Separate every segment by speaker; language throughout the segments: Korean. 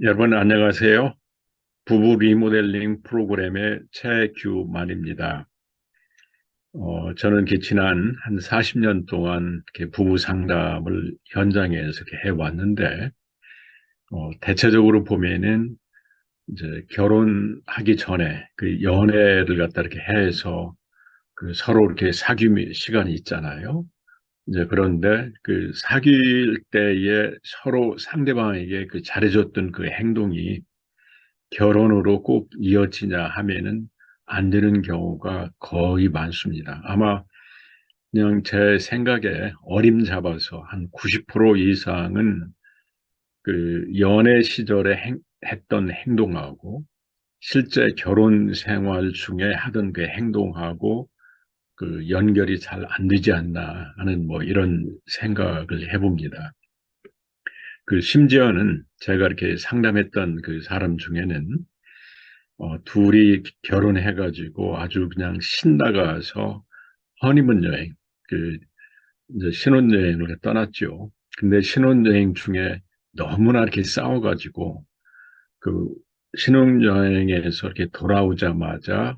Speaker 1: 여러분 안녕하세요. 부부 리모델링 프로그램의 최규만입니다. 어, 저는 지난 한 40년 동안 부부 상담을 현장에서 해왔는데 어, 대체적으로 보면은 이제 결혼하기 전에 그 연애를 갖다 이렇게 해서 그 서로 이렇게 사귐 시간이 있잖아요. 이제 그런데 그 사귈 때에 서로 상대방에게 그 잘해줬던 그 행동이 결혼으로 꼭 이어지냐 하면은 안 되는 경우가 거의 많습니다. 아마 그냥 제 생각에 어림잡아서 한 90% 이상은 그 연애 시절에 행, 했던 행동하고 실제 결혼 생활 중에 하던 그 행동하고 그 연결이 잘 안 되지 않나 하는 뭐 이런 생각을 해봅니다. 그 심지어는 제가 이렇게 상담했던 그 사람 중에는 어, 둘이 결혼해가지고 아주 그냥 신나가서 허니문 여행, 그 이제 신혼여행을 떠났죠. 근데 신혼여행 중에 너무나 이렇게 싸워가지고 그 신혼여행에서 이렇게 돌아오자마자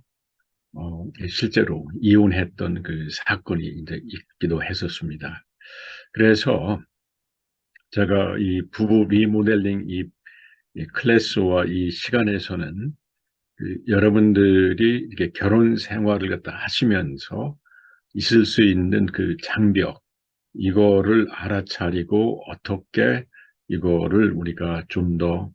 Speaker 1: 어, 실제로 이혼했던 그 사건이 이제 있기도 했었습니다. 그래서 제가 이 부부 리모델링 이, 이 클래스와 이 시간에서는 그 여러분들이 이렇게 결혼 생활을 갖다 하시면서 있을 수 있는 그 장벽 이거를 알아차리고 어떻게 이거를 우리가 좀더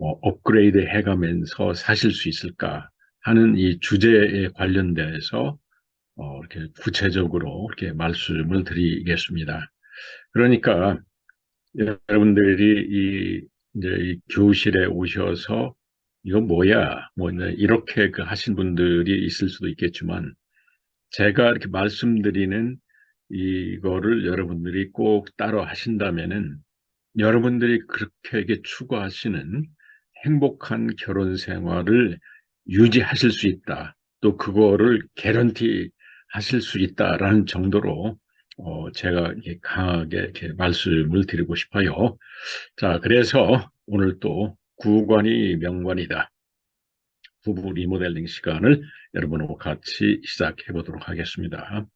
Speaker 1: 어, 업그레이드 해가면서 사실 수 있을까 하는 이 주제에 관련돼서 어, 이렇게 구체적으로 이렇게 말씀을 드리겠습니다. 그러니까 여러분들이 이 이제 이 교실에 오셔서 이거 뭐야 뭐냐 이렇게 그 하신 분들이 있을 수도 있겠지만 제가 이렇게 말씀드리는 이거를 여러분들이 꼭 따로 하신다면은 여러분들이 그렇게 추구하시는 행복한 결혼 생활을 유지하실 수 있다. 또 그거를 개런티 하실 수 있다라는 정도로 어 제가 강하게 이렇게 말씀을 드리고 싶어요. 자, 그래서 오늘 또 구관이 명관이다. 부부 리모델링 시간을 여러분하고 같이 시작해 보도록 하겠습니다.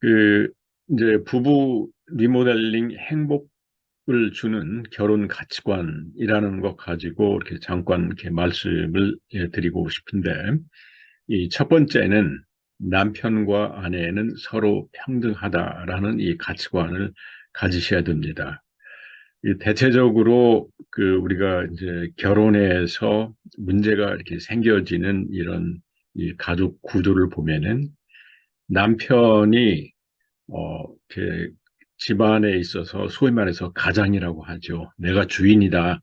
Speaker 1: 그 이제 부부 리모델링 행복 을 주는 결혼 가치관이라는 것 가지고 이렇게 잠깐 이렇게 말씀을 예, 드리고 싶은데 이 첫 번째는 남편과 아내는 서로 평등하다라는 이 가치관을 가지셔야 됩니다. 이 대체적으로 그 우리가 이제 결혼해서 문제가 이렇게 생겨지는 이런 이 가족 구조를 보면은 남편이 어 이렇게 집안에 있어서 소위 말해서 가장이라고 하죠. 내가 주인이다.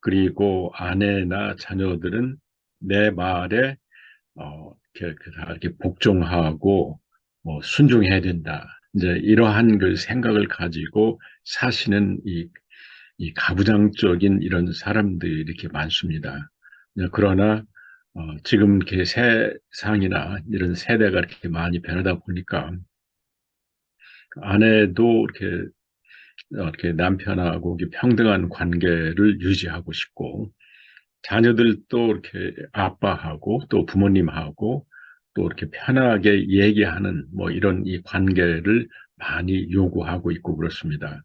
Speaker 1: 그리고 아내나 자녀들은 내 말에 어, 이렇게, 이렇게 복종하고 뭐 순종해야 된다. 이제 이러한 그 생각을 가지고 사시는 이, 이 가부장적인 이런 사람들이 이렇게 많습니다. 네, 그러나 어, 지금 이렇게 세상이나 이런 세대가 이렇게 많이 변하다 보니까 아내도 이렇게 어, 이렇게 남편하고 평등한 관계를 유지하고 싶고 자녀들도 이렇게 아빠하고 또 부모님하고 또 이렇게 편하게 얘기하는 뭐 이런 이 관계를 많이 요구하고 있고 그렇습니다.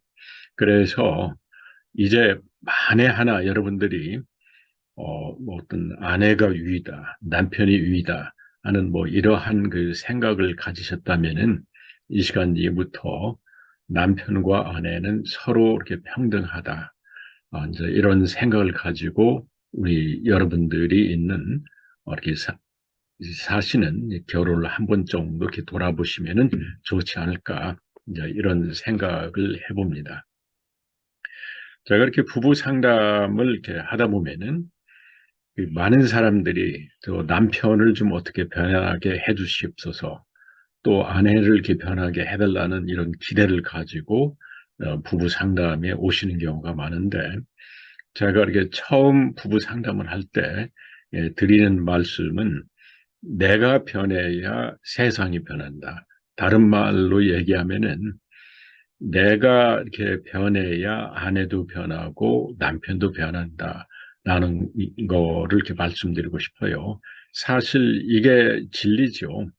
Speaker 1: 그래서 이제 만에 하나 여러분들이 어, 뭐 어떤 아내가 위다, 남편이 위다 하는 뭐 이러한 그 생각을 가지셨다면은 이 시간 이후부터 남편과 아내는 서로 이렇게 평등하다. 어, 이제 이런 생각을 가지고 우리 여러분들이 있는 어, 이렇게 사, 사시는 결혼을 한번 정도 이렇게 돌아보시면 좋지 않을까. 이제 이런 생각을 해봅니다. 제가 이렇게 부부 상담을 이렇게 하다 보면은 많은 사람들이 또 남편을 좀 어떻게 변하게 해주시옵소서 또 아내를 이렇게 편하게 해달라는 이런 기대를 가지고 어, 부부 상담에 오시는 경우가 많은데 제가 이렇게 처음 부부 상담을 할때 예, 드리는 말씀은 내가 변해야 세상이 변한다. 다른 말로 얘기하면은 내가 이렇게 변해야 아내도 변하고 남편도 변한다. 라는 거를 이렇게 말씀드리고 싶어요. 사실 이게 진리죠.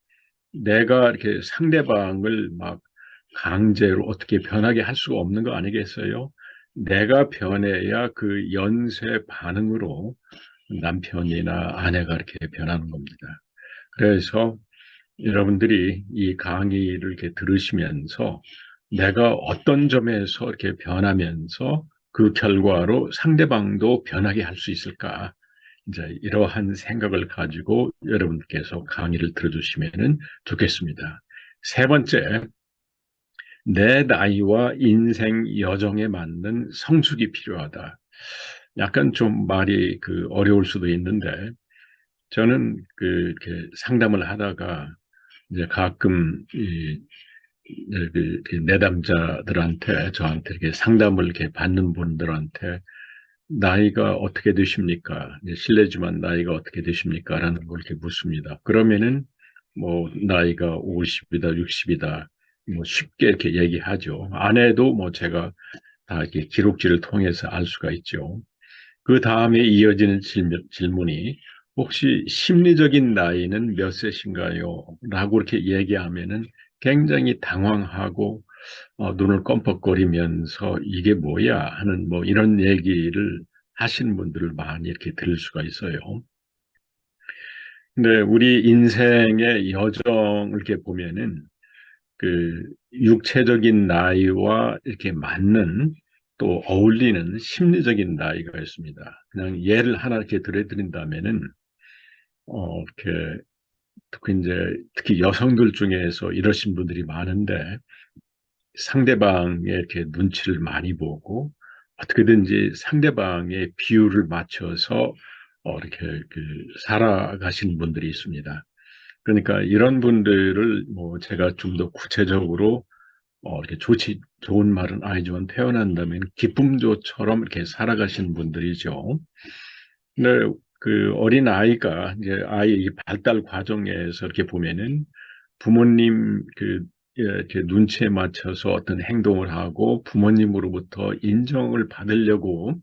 Speaker 1: 내가 이렇게 상대방을 막 강제로 어떻게 변하게 할 수가 없는 거 아니겠어요? 내가 변해야 그 연쇄 반응으로 남편이나 아내가 이렇게 변하는 겁니다. 그래서 여러분들이 이 강의를 이렇게 들으시면서 내가 어떤 점에서 이렇게 변하면서 그 결과로 상대방도 변하게 할 수 있을까 이제 이러한 생각을 가지고 여러분께서 강의를 들어주시면 좋겠습니다. 세 번째, 내 나이와 인생 여정에 맞는 성숙이 필요하다. 약간 좀 말이 그 어려울 수도 있는데 저는 그 이렇게 상담을 하다가 이제 가끔 이, 그, 그 내담자들한테 저한테 이렇게 상담을 이렇게 받는 분들한테 나이가 어떻게 되십니까? 실례지만 나이가 어떻게 되십니까? 라는 걸 이렇게 묻습니다. 그러면은 뭐 나이가 50이다, 60이다 뭐 쉽게 이렇게 얘기하죠. 아내도 뭐 제가 다 이렇게 기록지를 통해서 알 수가 있죠. 그 다음에 이어지는 질문, 질문이 혹시 심리적인 나이는 몇 세신가요? 라고 이렇게 얘기하면은 굉장히 당황하고 어, 눈을 껌뻑거리면서 이게 뭐야 하는 뭐 이런 얘기를 하시는 분들을 많이 이렇게 들을 수가 있어요. 근데 우리 인생의 여정을 이렇게 보면은 그 육체적인 나이와 이렇게 맞는 또 어울리는 심리적인 나이가 있습니다. 그냥 예를 하나 이렇게 들어드린다면은 어 이렇게 특히 이제 특히 여성들 중에서 이러신 분들이 많은데 상대방의 이렇게 눈치를 많이 보고 어떻게든지 상대방의 비율을 맞춰서 어, 이렇게 그 살아가시는 분들이 있습니다. 그러니까 이런 분들을 뭐 제가 좀 더 구체적으로 어, 이렇게 좋지 좋은 말은 아니지만 태어난다면 기쁨조처럼 이렇게 살아가시는 분들이죠. 근데 그 어린 아이가 이제 아이의 발달 과정에서 이렇게 보면은 부모님 그 예, 제 눈치에 맞춰서 어떤 행동을 하고 부모님으로부터 인정을 받으려고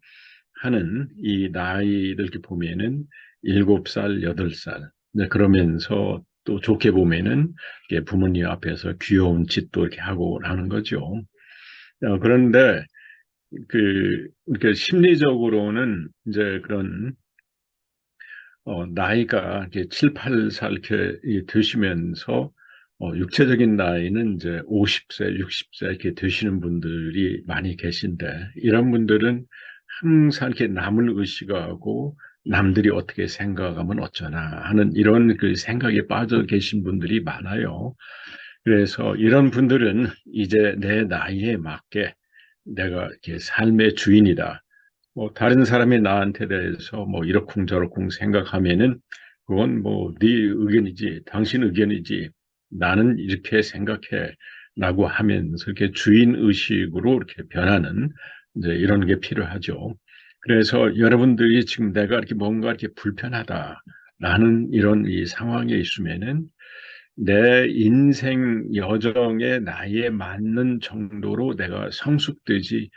Speaker 1: 하는 이 나이들 이렇게 보면은 7살8살 네, 그러면서 또 좋게 보면은 부모님 앞에서 귀여운 짓도 이렇게 하고 라는 거죠. 어, 그런데 그 이렇게 심리적으로는 이제 그런 어, 나이가 이렇게 7, 8살 이렇게 되시면서 어, 육체적인 나이는 이제 50세, 60세 이렇게 되시는 분들이 많이 계신데 이런 분들은 항상 이렇게 남을 의식하고 남들이 어떻게 생각하면 어쩌나 하는 이런 그 생각에 빠져 계신 분들이 많아요. 그래서 이런 분들은 이제 내 나이에 맞게 내가 이렇게 삶의 주인이다. 뭐 다른 사람이 나한테 대해서 뭐 이러쿵저러쿵 생각하면은 그건 뭐 네 의견이지 당신 의견이지 나는 이렇게 생각해 라고 하면서 이렇게 주인의식으로 이렇게 변하는 이제 이런 게 필요하죠. 그래서 여러분들이 지금 내가 이렇게 뭔가 이렇게 불편하다 라는 이런 이 상황에 있으면은 내 인생 여정에 나에 이 맞는 정도로 내가 성숙되지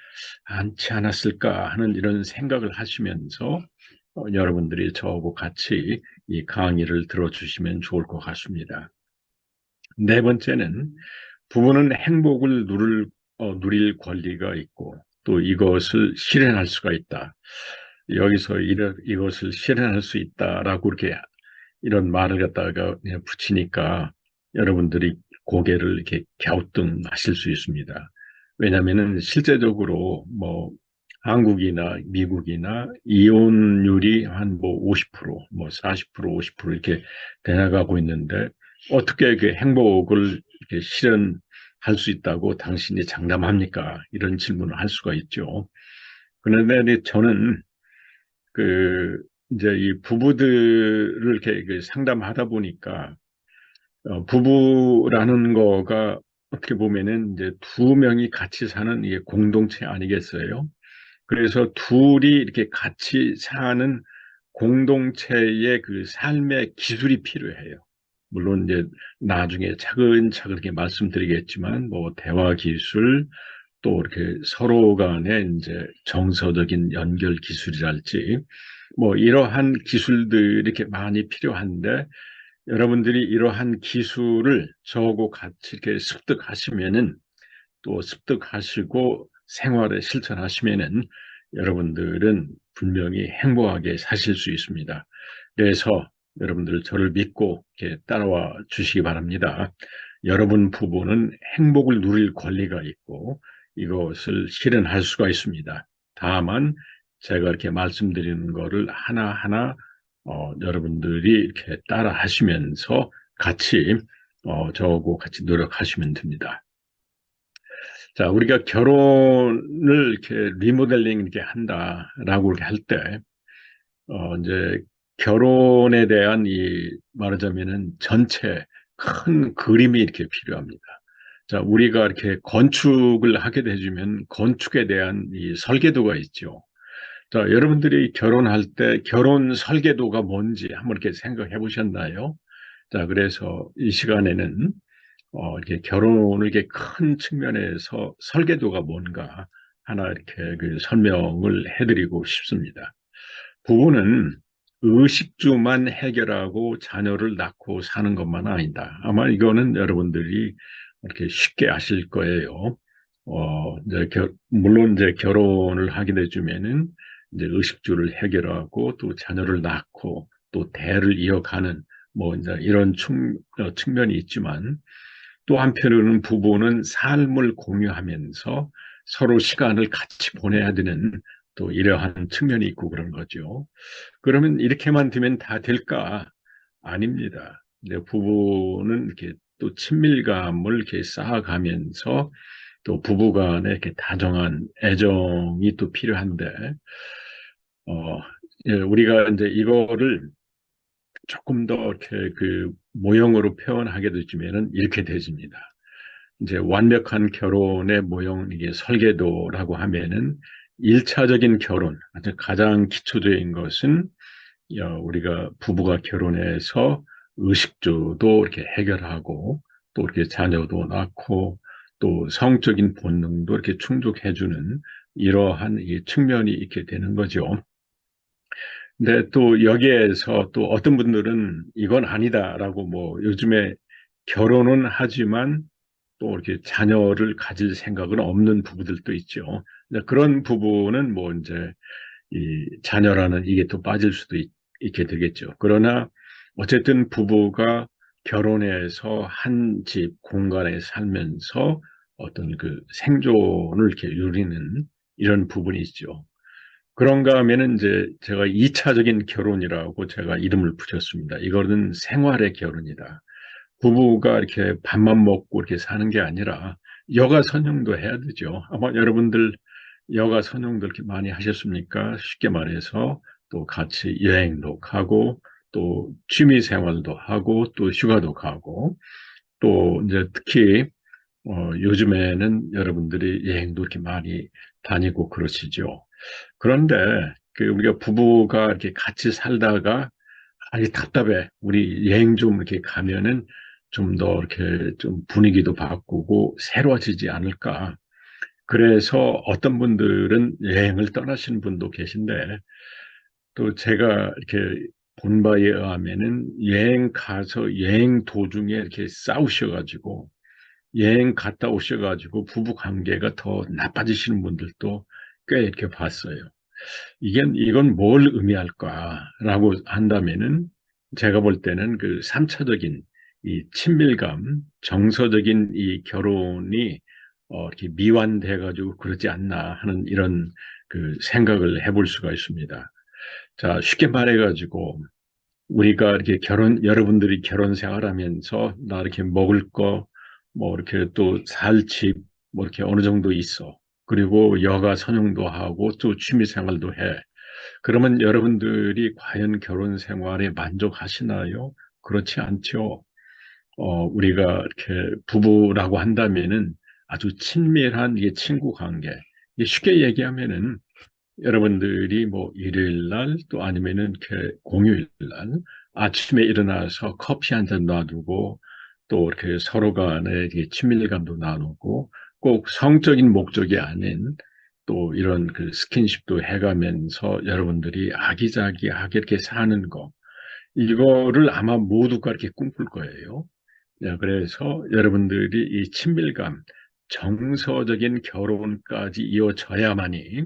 Speaker 1: 않지 않았을까 하는 이런 생각을 하시면서 어, 여러분들이 저하고 같이 이 강의를 들어주시면 좋을 것 같습니다. 네 번째는 부부는 행복을 누릴, 어, 누릴 권리가 있고 또 이것을 실현할 수가 있다. 여기서 이를, 이것을 실현할 수 있다라고 이렇게 이런 말을 갖다가 붙이니까 여러분들이 고개를 이렇게 갸우뚱하실 수 있습니다. 왜냐하면은 실제적으로 뭐 한국이나 미국이나 이혼율이 한 뭐 50%, 뭐 40%, 50% 뭐 이렇게 되나가고 있는데 어떻게 그 행복을 이렇게 실현할 수 있다고 당신이 장담합니까? 이런 질문을 할 수가 있죠. 그런데 저는 그 이제 이 부부들을 이렇게 그 상담하다 보니까 어, 부부라는 거가 어떻게 보면은 이제 두 명이 같이 사는 이게 공동체 아니겠어요? 그래서 둘이 이렇게 같이 사는 공동체의 그 삶의 기술이 필요해요. 물론 이제 나중에 차근차근 이렇게 말씀드리겠지만 뭐 대화 기술 또 이렇게 서로 간의 이제 정서적인 연결 기술이랄지 뭐 이러한 기술들이 이렇게 많이 필요한데 여러분들이 이러한 기술을 저하고 같이 이렇게 습득하시면은 또 습득하시고 생활에 실천하시면은 여러분들은 분명히 행복하게 사실 수 있습니다. 그래서 여러분들 저를 믿고 이렇게 따라와 주시기 바랍니다. 여러분 부부는 행복을 누릴 권리가 있고 이것을 실현할 수가 있습니다. 다만 제가 이렇게 말씀드리는 거를 하나하나 어, 여러분들이 이렇게 따라 하시면서 같이 어, 저하고 같이 노력하시면 됩니다. 자, 우리가 결혼을 이렇게 리모델링 이렇게 한다라고 이렇게 할 때, 어, 이제 결혼에 대한 이 말하자면은 전체 큰 음. 그림이 이렇게 필요합니다. 자, 우리가 이렇게 건축을 하게 되면 건축에 대한 이 설계도가 있죠. 자, 여러분들이 결혼할 때 결혼 설계도가 뭔지 한번 이렇게 생각해 보셨나요? 자, 그래서 이 시간에는 어, 이렇게 결혼을 이렇게 큰 측면에서 설계도가 뭔가 하나 이렇게 그 설명을 해드리고 싶습니다. 부부는 의식주만 해결하고 자녀를 낳고 사는 것만 아니다. 아마 이거는 여러분들이 이렇게 쉽게 아실 거예요. 어, 이제 겨, 물론 이제 결혼을 하게 되면은 이제 의식주를 해결하고 또 자녀를 낳고 또 대를 이어가는 뭐 이제 이런 어, 측, 면이 있지만 또 한편으로는 부부는 삶을 공유하면서 서로 시간을 같이 보내야 되는 또 이러한 측면이 있고 그런 거죠. 그러면 이렇게만 되면 다 될까? 아닙니다. 근 부부는 이렇게 또 친밀감을 이렇게 쌓아가면서 또 부부간에 이렇게 다정한 애정이 또 필요한데, 어, 예, 우리가 이제 이거를 조금 더 이렇게 그 모형으로 표현하게 되지면은 이렇게 되집니다. 이제 완벽한 결혼의 모형 이게 설계도라고 하면은 일차적인 결혼, 가장 기초적인 것은 어, 우리가 부부가 결혼해서 의식주도 이렇게 해결하고 또 이렇게 자녀도 낳고 또 성적인 본능도 이렇게 충족해주는 이러한 측면이 있게 되는 거죠. 근데 또 여기에서 또 어떤 분들은 이건 아니다라고 뭐 요즘에 결혼은 하지만 또 이렇게 자녀를 가질 생각은 없는 부부들도 있죠. 그런 부부는 뭐 이제 이 자녀라는 이게 또 빠질 수도 있, 게 되겠죠. 그러나 어쨌든 부부가 결혼해서 한 집 공간에 살면서 어떤 그 생존을 이렇게 누리는 이런 부분이 있죠. 그런가 하면은 이제 제가 2차적인 결혼이라고 제가 이름을 붙였습니다. 이거는 생활의 결혼이다. 부부가 이렇게 밥만 먹고 이렇게 사는 게 아니라 여가 선용도 해야 되죠. 아마 여러분들 여가 선용도 이렇게 많이 하셨습니까? 쉽게 말해서 또 같이 여행도 가고 또 취미 생활도 하고 또 휴가도 가고 또 이제 특히 어, 요즘에는 여러분들이 여행도 이렇게 많이 다니고 그러시죠. 그런데 그 우리가 부부가 이렇게 같이 살다가 아니 답답해 우리 여행 좀 이렇게 가면은 좀더 이렇게 좀 분위기도 바꾸고 새로워지지 않을까. 그래서 어떤 분들은 여행을 떠나시는 분도 계신데 또 제가 이렇게 본 바에 의하면은 여행 가서 여행 도중에 이렇게 싸우셔가지고 여행 갔다 오셔가지고 부부 관계가 더 나빠지시는 분들도 꽤 이렇게 봤어요. 이게 이건 뭘 의미할까라고 한다면은 제가 볼 때는 그 3차적인 이 친밀감, 정서적인 이 결혼이 어, 이렇게 미완돼 가지고 그러지 않나 하는 이런 그 생각을 해볼 수가 있습니다. 자, 쉽게 말해 가지고 우리가 이렇게 결혼 여러분들이 결혼 생활하면서 나 이렇게 먹을 거뭐 이렇게 또 살집뭐 이렇게 어느 정도 있어. 그리고 여가 선용도 하고 또 취미 생활도 해. 그러면 여러분들이 과연 결혼 생활에 만족하시나요? 그렇지 않죠. 어, 우리가 이렇게 부부라고 한다면은 아주 친밀한 이게 친구 관계. 이게 쉽게 얘기하면은 여러분들이 뭐 일요일 날 또 아니면은 이렇게 공휴일 날 아침에 일어나서 커피 한 잔 놔두고 또 이렇게 서로 간에 이게 친밀감도 나누고 꼭 성적인 목적이 아닌 또 이런 그 스킨십도 해가면서 여러분들이 아기자기하게 이렇게 사는 거 이거를 아마 모두가 이렇게 꿈꿀 거예요. 예, 그래서 여러분들이 이 친밀감, 정서적인 결혼까지 이어져야만이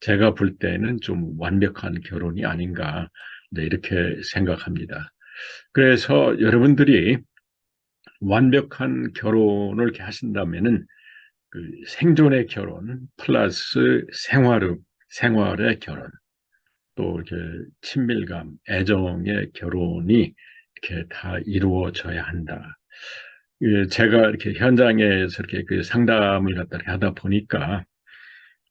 Speaker 1: 제가 볼 때는 좀 완벽한 결혼이 아닌가 네, 이렇게 생각합니다. 그래서 여러분들이 완벽한 결혼을 이렇게 하신다면은 그 생존의 결혼 플러스 생활의 생활의 결혼 또 이렇게 친밀감 애정의 결혼이 이렇게 다 이루어져야 한다 그 제가 이렇게 현장에서 이렇게 그 상담을 갖다 하다 보니까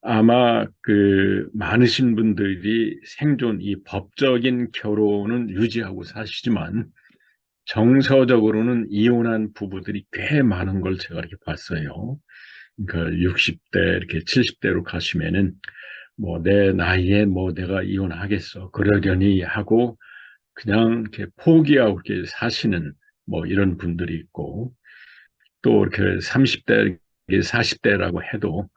Speaker 1: 아마 그 많으신 분들이 생존 이 법적인 결혼은 유지하고 사시지만 정서적으로는 이혼한 부부들이 꽤 많은 걸 제가 이렇게 봤어요. 그러니까 60대 이렇게 70대로 가시면은 뭐 내 나이에 뭐 내가 이혼하겠어 그러려니 하고 그냥 이렇게 포기하고 이렇게 사시는 뭐 이런 분들이 있고 또 이렇게 30대, 40대라고 해도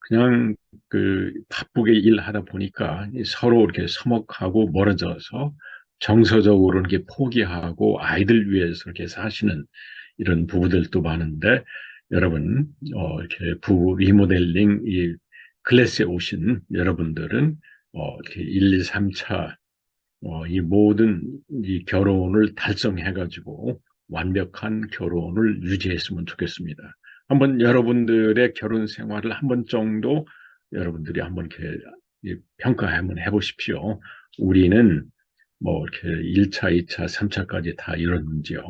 Speaker 1: 그냥 그 바쁘게 일하다 보니까 서로 이렇게 서먹하고 멀어져서 정서적으로 이렇게 포기하고 아이들 위해서 이렇게 사시는 이런 부부들도 많은데 여러분 어 이렇게 부부 리모델링 이 클래스에 오신 여러분들은 어 이렇게 1, 2, 3차 어 이 모든 이 결혼을 달성해 가지고 완벽한 결혼을 유지했으면 좋겠습니다. 한번 여러분들의 결혼 생활을 한번 정도 여러분들이 한번 이렇게 평가 한번 해보십시오. 우리는 뭐 이렇게 1차, 2차, 3차까지 다 이러는지요.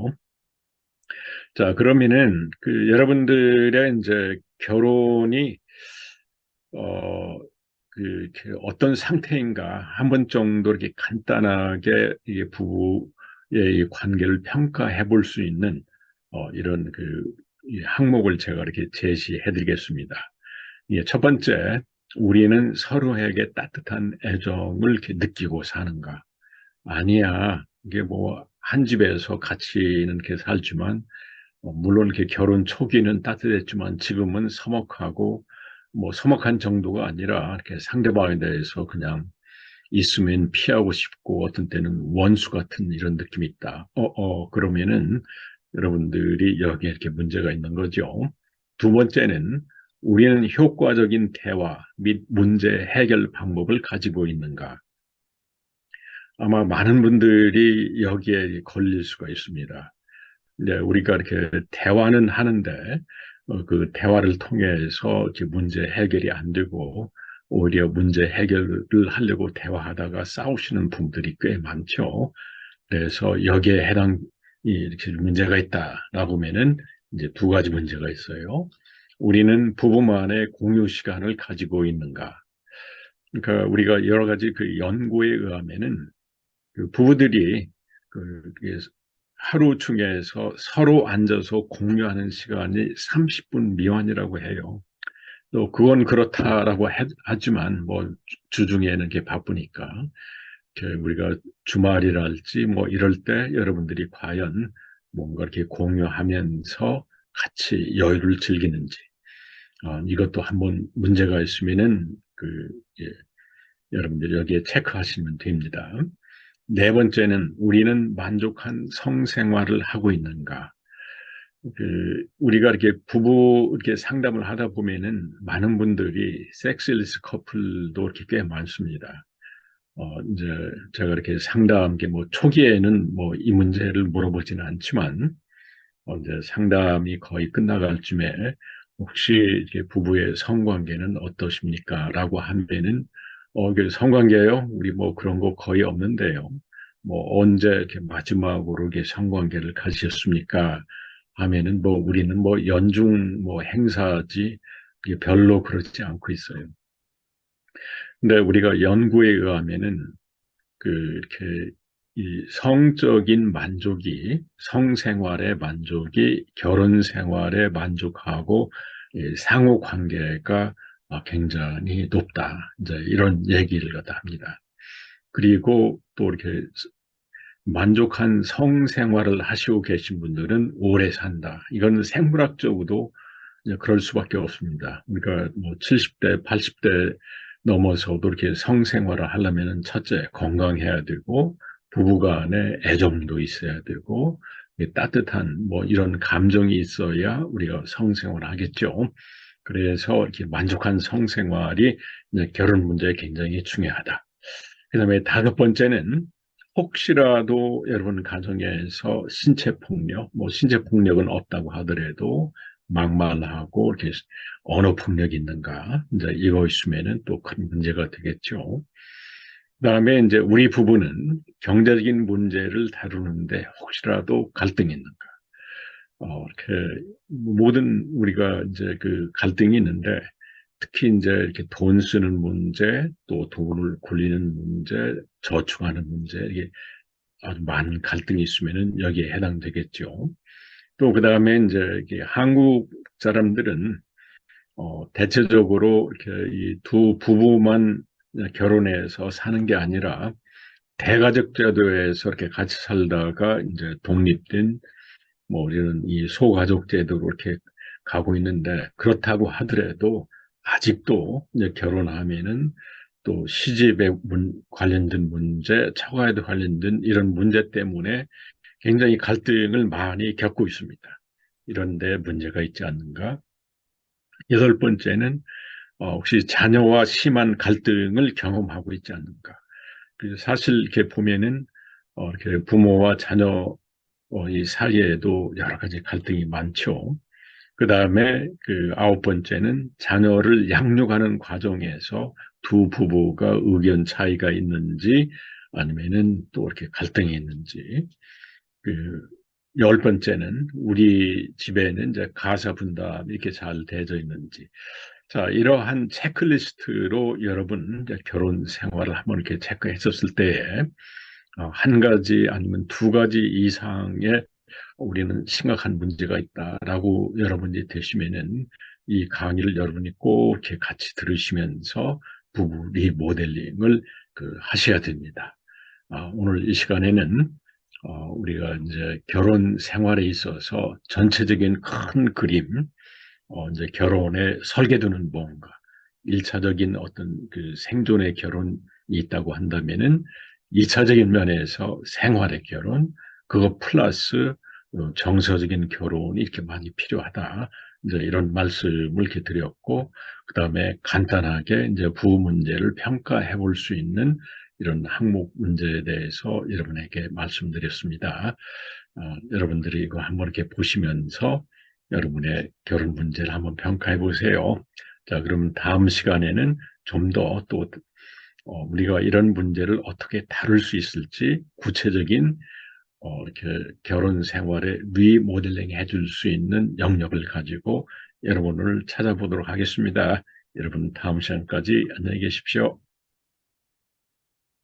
Speaker 1: 자, 그러면은 그 여러분들의 이제 결혼이 어, 그, 어떤 상태인가 한 번 정도 이렇게 간단하게 이게 부부 예, 이 관계를 평가해 볼 수 있는 어, 이런 그 항목을 제가 이렇게 제시해 드리겠습니다. 예, 첫 번째, 우리는 서로에게 따뜻한 애정을 느끼고 사는가? 아니야. 이게 뭐 한 집에서 같이는 이렇게 살지만 어, 물론 이렇게 결혼 초기는 따뜻했지만 지금은 서먹하고 뭐 서먹한 정도가 아니라 이렇게 상대방에 대해서 그냥 있으면 피하고 싶고 어떤 때는 원수 같은 이런 느낌이 있다. 어, 어, 그러면은 여러분들이 여기에 이렇게 문제가 있는 거죠. 두 번째는 우리는 효과적인 대화 및 문제 해결 방법을 가지고 있는가? 아마 많은 분들이 여기에 걸릴 수가 있습니다. 이 우리가 이렇게 대화는 하는데 어, 그 대화를 통해서 이렇게 문제 해결이 안 되고 오히려 문제 해결을 하려고 대화하다가 싸우시는 분들이 꽤 많죠. 그래서 여기에 해당 이렇게 문제가 있다라고 하면은 이제 두 가지 문제가 있어요. 우리는 부부만의 공유 시간을 가지고 있는가? 그러니까 우리가 여러 가지 그 연구에 의하면은 그 부부들이 그 하루 중에서 서로 앉아서 공유하는 시간이 30분 미만이라고 해요. 또 그건 그렇다라고 하지만 뭐 주중에는 게 바쁘니까 우리가 주말이랄지 뭐 이럴 때 여러분들이 과연 뭔가 이렇게 공유하면서 같이 여유를 즐기는지 어, 이것도 한번 문제가 있으면은 그 예, 여러분들 여기에 체크하시면 됩니다. 네 번째는 우리는 만족한 성생활을 하고 있는가? 그 우리가 이렇게 부부 이렇게 상담을 하다 보면은 많은 분들이 섹스리스 커플도 이렇게 꽤 많습니다. 어 이제 제가 이렇게 상담 게뭐 초기에는 뭐 이 문제를 물어보지는 않지만 어 이제 상담이 거의 끝나갈 쯤에 혹시 부부의 성관계는 어떠십니까?라고 한배는 어, 그 성관계요? 우리 뭐 그런 거 거의 없는데요. 뭐 언제 이렇게 마지막으로 이렇게 성관계를 가지셨습니까? 하면은 뭐 우리는 뭐 연중 뭐 행사지 별로 그렇지 않고 있어요. 근데 우리가 연구에 의하면은 그 이렇게 이 성적인 만족이 성생활의 만족이 결혼 생활의 만족하고 예, 상호 관계가 아, 굉장히 높다. 이제 이런 얘기를 갖다 합니다. 그리고 또 이렇게 만족한 성생활을 하시고 계신 분들은 오래 산다. 이건 생물학적으로도 그럴 수밖에 없습니다. 그러니까 뭐 70대, 80대 넘어서도 이렇게 성생활을 하려면 첫째 건강해야 되고 부부간에 애정도 있어야 되고 따뜻한 뭐 이런 감정이 있어야 우리가 성생활을 하겠죠. 그래서 이렇게 만족한 성생활이 결혼 문제에 굉장히 중요하다. 그 다음에 다섯 번째는 혹시라도 여러분 가정에서 신체 폭력, 뭐 신체 폭력은 없다고 하더라도 막말하고 이렇게 언어 폭력이 있는가 이제 이거 있으면은 또 큰 문제가 되겠죠. 그다음에 이제 우리 부부는 경제적인 문제를 다루는데 혹시라도 갈등이 있는가. 어, 이렇게 그 모든 우리가 이제 그 갈등이 있는데 특히 이제 이렇게 돈 쓰는 문제, 또 돈을 굴리는 문제, 저축하는 문제, 이게 아주 많은 갈등이 있으면은 여기에 해당되겠죠. 또 그 다음에 이제 이게 한국 사람들은 어, 대체적으로 이렇게 이 두 부부만 결혼해서 사는 게 아니라 대가족 제도에서 이렇게 같이 살다가 이제 독립된 뭐 우리는 이 소가족 제도로 이렇게 가고 있는데 그렇다고 하더라도 아직도 이제 결혼하면은 또 시집에 문, 관련된 문제, 처가에도 관련된 이런 문제 때문에 굉장히 갈등을 많이 겪고 있습니다. 이런데 문제가 있지 않는가? 여덟 번째는 어, 혹시 자녀와 심한 갈등을 경험하고 있지 않는가? 그래서 사실 이렇게 보면은 어, 이렇게 부모와 자녀 어, 이 사이에도 여러 가지 갈등이 많죠. 그 다음에 그 아홉 번째는 자녀를 양육하는 과정에서 두 부부가 의견 차이가 있는지 아니면은 또 이렇게 갈등이 있는지 그 열 번째는 우리 집에는 이제 가사 분담이 렇게잘 되어져 있는지 자 이러한 체크리스트로 여러분 이제 결혼 생활을 한번 이렇게 체크했었을 때에 어, 한 가지 아니면 두 가지 이상의 우리는 심각한 문제가 있다라고 여러분이 되시면은 이 강의를 여러분이 꼭 이렇게 같이 들으시면서 부부 리모델링을 그 하셔야 됩니다. 아, 오늘 이 시간에는 어, 우리가 이제 결혼 생활에 있어서 전체적인 큰 그림, 어, 이제 결혼의 설계도는 뭔가, 일차적인 어떤 그 생존의 결혼이 있다고 한다면은 이차적인 면에서 생활의 결혼, 그거 플러스 어, 정서적인 결혼이 이렇게 많이 필요하다. 이제 이런 말씀을 이렇게 드렸고, 그 다음에 간단하게 이제 부부 문제를 평가해 볼 수 있는 이런 항목 문제에 대해서 여러분에게 말씀드렸습니다. 어, 여러분들이 이거 한번 이렇게 보시면서 여러분의 결혼 문제를 한번 평가해 보세요. 자, 그럼 다음 시간에는 좀 더또 어, 우리가 이런 문제를 어떻게 다룰 수 있을지 구체적인 어, 이렇게 결혼 생활에 리모델링 해줄 수 있는 영역을 가지고 여러분을 찾아보도록 하겠습니다. 여러분 다음 시간까지 안녕히 계십시오.